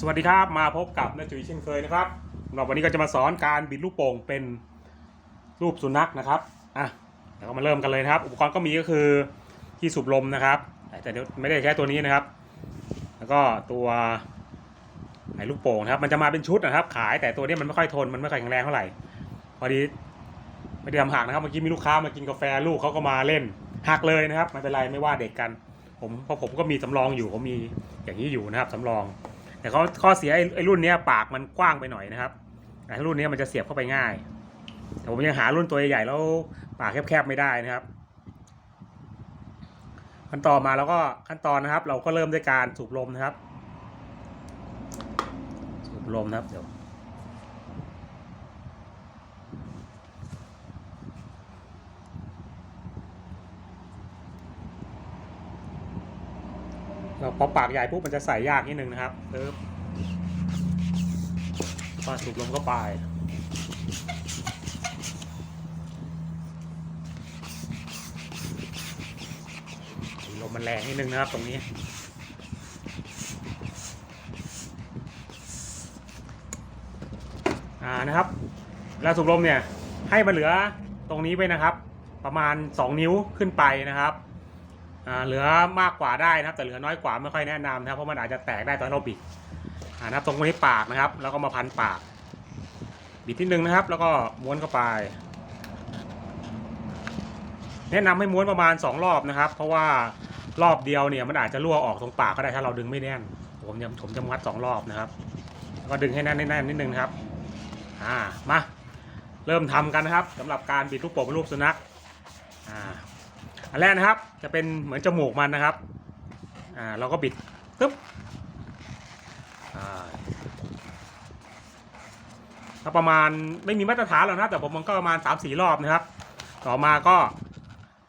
สวัสดีครับมาพบกับนาจุ๋ยเช่นเคยนะครับสำหรับวันนี้ก็จะมาสอนการบิดลูกโป่งเป็นรูปสุนัขนะครับอะเดี๋ยวก็มาเริ่มกันเลยนะครับ อุปกรณ์ก็มีก็คือที่สูบลมนะครับ แต่เดี๋ยวไม่ได้ใช้ตัวนี้นะครับ แล้วก็ตัวไอ้ลูกโป่งนะครับ มันจะมาเป็นชุดนะครับ ขายแต่ตัวนี้มันไม่ค่อยทนมันไม่ค่อยแข็งแรงเท่าไหร่พอดีไม่ได้ทำหักนะครับเมื่อกี้มีลูกค้ามากินกาแฟลูกเขาก็มาเล่นหักเลยนะครับไม่เป็นไรไม่ว่าเด็กกัน ผมเพราะผมก็มีสำรองอยู่ผมมีอย่างนี้อยู่นะครับสำรอง แต่ข้อข้อเสียไอ้ไอ้รุ่นเนี้ยปากมันกว้างไปหน่อยนะครับไอ้รุ่นเนี้ยมันจะเสียบเข้าไปง่าย แต่ผมยังหารุ่นตัวใหญ่ๆแล้วปากแคบๆไม่ได้นะครับ ขั้นตอนมาแล้วก็ขั้นตอนนะครับ เราก็เริ่มด้วยการสูบลมนะครับ สูบลมนะครับเดี๋ยว พอปากใหญ่ปุ๊บมันจะใส่ยากนิดนึงนะครับเพิ่มก็สูบลมเข้าไปลมมันแรงนิดนึงนะครับตรงนี้ อ่านะครับเวลาสูบลมเนี่ยให้มันเหลือตรงนี้ไปนะครับ ประมาณ 2 นิ้วขึ้นไปนะครับ เหลือมากกว่าได้นะครับ แต่เหลือน้อยกว่าไม่ค่อยแนะนำนะครับเพราะมันอาจจะแตกได้ตอนเราบิดอ่านะครับตรงนี้ปากนะครับ แล้วก็มาพันปาก บิดที่หนึ่งนะครับ แล้วก็ม้วนเข้าไป แนะนำให้ม้วนประมาณ 2 รอบนะครับ เพราะว่ารอบเดียวเนี่ยมันอาจจะรั่วออกตรงปากก็ได้ถ้าเราดึงไม่แน่นผมจะผมจะมัดสองรอบนะครับแล้วก็ดึงให้แน่นแน่นๆนิดนึงนครับอ่ามาเริ่มทำกันนะครับสำหรับการบิดลูกโป่งเป็นรูปสุนัขอ่า อันแรกนะครับ จะเป็นเหมือนจมูกมันนะครับ อ่าเราก็บิดปึ๊บอ่าประมาณไม่มีมาตรฐานหรอกนะแต่ผมมันก็ประมาณ3ามสี่รอบนะครับ ต่อมาก็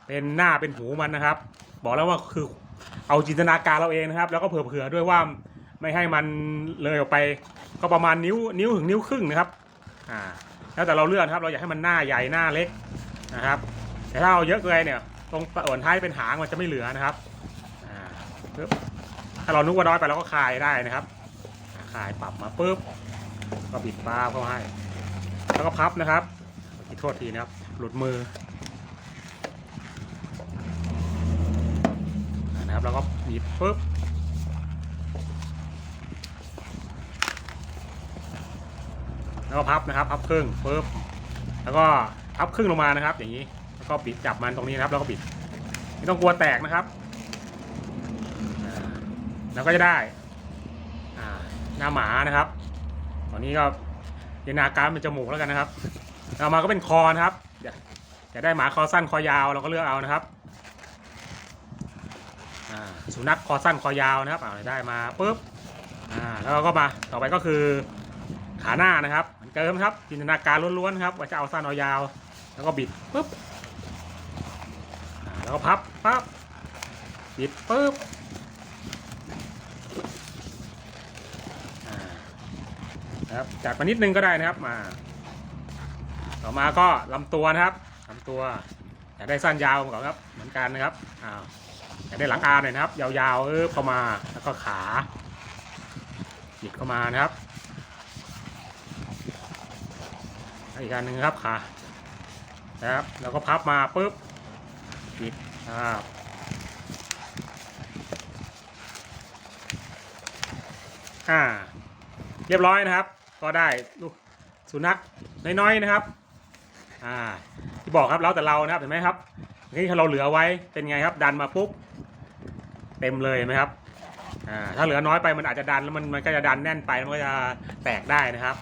เป็นหน้าเป็นหูมันนะครับ บอกแล้วว่าคือเอาจินตนาการเราเองนะครับ แล้วก็เผื่อๆด้วยว่าไม่ให้มันเลยออกไป ก็ประมาณนิ้วนิ้วถึงนิ้วครึ่งนะครับอ่าแล้วแต่เราเลือกนครับ เราอยากให้มันหน้าใหญ่หน้าเล็กนะครับ แต่ถ้าเอาเยอะเกินเนี่ย ตรงส่วนท้ายเป็นหางมันจะไม่เหลือนะครับปึ๊บถ้าเรานึกว่าน้อยไปเราก็คลายได้นะครับคลายปรับมาปุ๊บก็บิดปลาเข้าให้ แล้วก็พับนะครับขอโทษทีนะครับ หลุดมือนะครับแล้วก็บีบปุ๊บแล้วก็พับนะครับ พับครึ่งปุ๊บแล้วก็พับครึ่งลงมานะครับ อย่างนี้ ก็บิดจับมันตรงนี้นะครับ แล้วก็บิด ไม่ต้องกลัวแตกนะครับ แล้วก็จะได้หน้าหมานะครับ ตอนนี้ก็จินตนาการเป็นจมูกแล้วกันนะครับเอามาก็เป็นคอนะครับจะได้หมาคอสั้นคอยาวเราก็เลือกเอานะครับสุนัขคอสั้นคอยาวนะครับเอาได้มาปุ๊บแล้วเราก็มาต่อไปก็คือขาหน้านะครับเหมือนเดิมครับจินตนาการล้วนๆครับว่าจะเอาสั้นเอายาว แล้วก็บิดปุ๊บ แล้วก็พับปั๊บบิดปุ๊บนะครับจัดมานิดนึงก็ได้นะครับมา ต่อมาก็ลำตัวนะครับลำตัวอยากได้สั้นยาวก่อนครับ เหมือนกันนะครับอ้าวอยากได้หลังอาหน่อยนะครับ ยาวๆเออเข้ามาแล้วก็ขาหยิบเข้ามานะครับอีกอันหนึ่งครับขานะครับ แล้วก็พับมาปุ๊บ หยิบครับอ่า เรียบร้อยนะครับ ก็ได้ลูกสุนัขน้อยๆนะครับ อ่า ที่บอกครับแล้วแต่เรานะครับเห็นไหมครับนี่ถ้าเราเหลือไว้เป็นไงครับ ดันมาปุ๊บเต็มเลยไหมครับ อ่า ถ้าเหลือน้อยไปมันอาจจะดันแล้วมันมันก็จะดันแน่นไปมันก็จะแตกได้นะครับ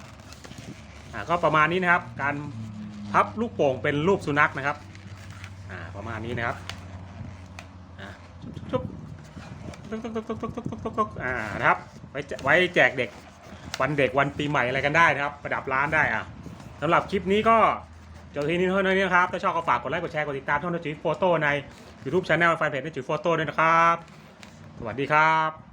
อ่า ก็ประมาณนี้นะครับ การพับลูกโป่งเป็นรูปสุนัขนะครับ อ่าประมาณนี้นะครับอ่าชุบๆตุ๊กตุ๊กตุ๊กตุ๊กตุ๊กตุ๊กตุ๊กตุ๊กอ่านะครับไว้แจไว้แจกเด็กวันเด็กวันปีใหม่อะไรกันได้นะครับ ประดับร้านได้อะสำหรับคลิปนี้ก็จบที่นี้เท่านี้นะครับ ถ้าชอบก็ฝากกดไลค์กดแชร์กดติดตามช่องนจุ๋ยโฟโต้ใน YouTube Channel แฟนเพจนจุ๋ยโฟโต้ด้วยนะครับ สวัสดีครับ